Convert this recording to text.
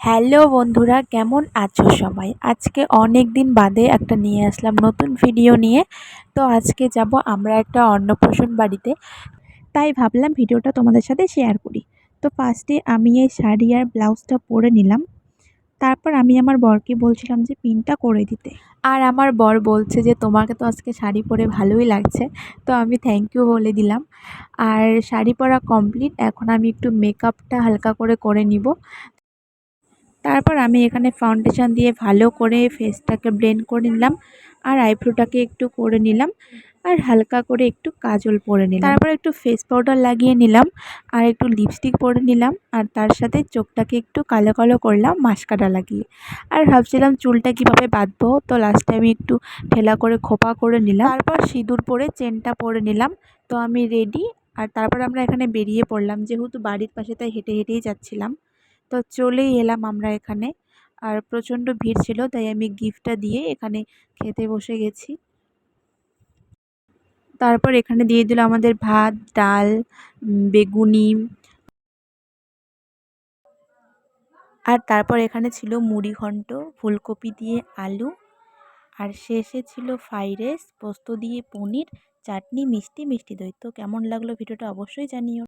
Hello বন্ধুরা, কেমন আছো সবাই? আজকে অনেক দিন বাদে একটা নিয়ে আসলাম নতুন ভিডিও নিয়ে। তো আজকে যাব আমরা একটা অন্নপ্রাশন বাড়িতে। তাই ভাবলাম ভিডিওটা তোমাদের সাথে শেয়ার করি। তো ফার্স্টে আমি এই শাড়ি আর ব্লাউজটা পরে নিলাম। তারপর আমি আমার বরকে বলছিলাম যে, পিনটা করে দিতে। আর আমার বর বলছে যে, তোমাকে তো আজকে শাড়ি পরে ভালোই লাগছে। তো আমি থ্যাংক ইউ বলে দিলাম। আর শাড়ি পরা কমপ্লিট এখন আমি একটু মেকআপটা হালকা করে করে নিব। তারপর আমি এখানে ফাউন্ডেশন দিয়ে ভালো করে ফেসটাকে ব্লেন্ড করে নিলাম আর আইব্রোটাকে একটু করে নিলাম আর হালকা করে একটু কাজল পরে নিলাম। তারপর একটু ফেস পাউডার লাগিয়ে নিলাম আর একটু লিপস্টিক পরে নিলাম আর তার সাথে চোখটাকে একটু কালো কালো করলাম মাস্কারা লাগিয়ে। আর ভাবছিলাম চুলটা কীভাবে বাঁধবো, তো লাস্টে আমি একটু ঠেলা করে খোপা করে নিলাম। তারপর সিঁদুর পরে চেনটা পরে নিলাম, তো আমি রেডি আর তারপর আমরা এখানে বেরিয়ে পড়লাম, যেহেতু বাড়ির পাশে তাই হেঁটে হেঁটেই যাচ্ছিলাম। তো চলেই এলাম আমরা এখানে। আর প্রচণ্ড ভিড় ছিল, তাই আমি গিফটটা দিয়ে এখানে খেতে বসে গেছি। তারপর এখানে দিয়ে দিল আমাদের ভাত, ডাল বেগুনি। আর তারপর এখানে ছিল মুড়ি ঘন্ট, ফুলকপি দিয়ে আলু। আর শেষে ছিল ফ্রাইড রাইস, পোস্ত দিয়ে পনির, চাটনি, মিষ্টি মিষ্টি দই। তো কেমন লাগল ভিডিওটা অবশ্যই জানিও।